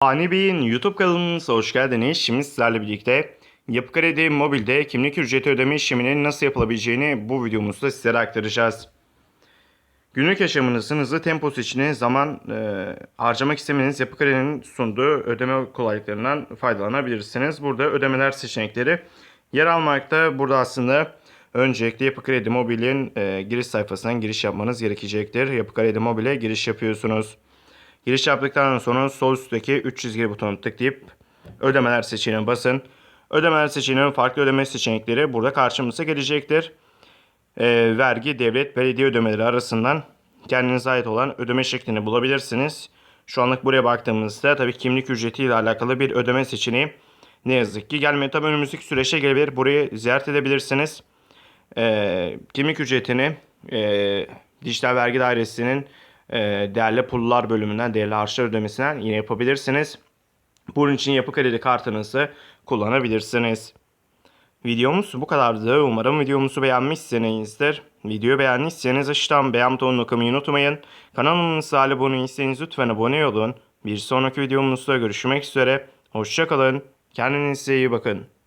Ani Bey'in YouTube kanalımıza hoş geldiniz. Şimdi sizlerle birlikte Yapı Kredi Mobil'de kimlik ücreti ödeme işleminin nasıl yapılabileceğini bu videomuzda sizlere aktaracağız. Günlük yaşamınızın hızlı temposu için zaman e, harcamak istemeniz Yapı Kredi'nin sunduğu ödeme kolaylıklarından faydalanabilirsiniz. Burada ödemeler seçenekleri yer almakta. Burada aslında öncelikle Yapı Kredi Mobil'in e, giriş sayfasından giriş yapmanız gerekecektir. Yapı Kredi Mobil'e giriş yapıyorsunuz. Giriş yaptıktan sonra sol üstteki 3 çizgili butonu tıklayıp ödemeler seçeneğine basın. Ödemeler seçeneğinin farklı ödeme seçenekleri burada karşımıza gelecektir. Ee, vergi, devlet, belediye ödemeleri arasından kendinize ait olan ödeme şeklini bulabilirsiniz. Şu anlık buraya baktığımızda tabii kimlik ücreti ile alakalı bir ödeme seçeneği ne yazık ki gelmiyor. Tabii önümüzdeki süreçte gelebilir. Burayı ziyaret edebilirsiniz. Ee, kimlik ücretini e, dijital vergi dairesinin e, değerli pullar bölümünden, değerli harçlar ödemesinden yine yapabilirsiniz. Bunun için yapı kredi kartınızı kullanabilirsiniz. Videomuz bu kadardı. Umarım videomuzu beğenmişsinizdir. Videoyu beğendiyseniz aşağıdan beğen butonuna tıklamayı unutmayın. Kanalımıza abone değilseniz lütfen abone olun. Bir sonraki videomuzda görüşmek üzere. Hoşçakalın. Kendinize iyi bakın.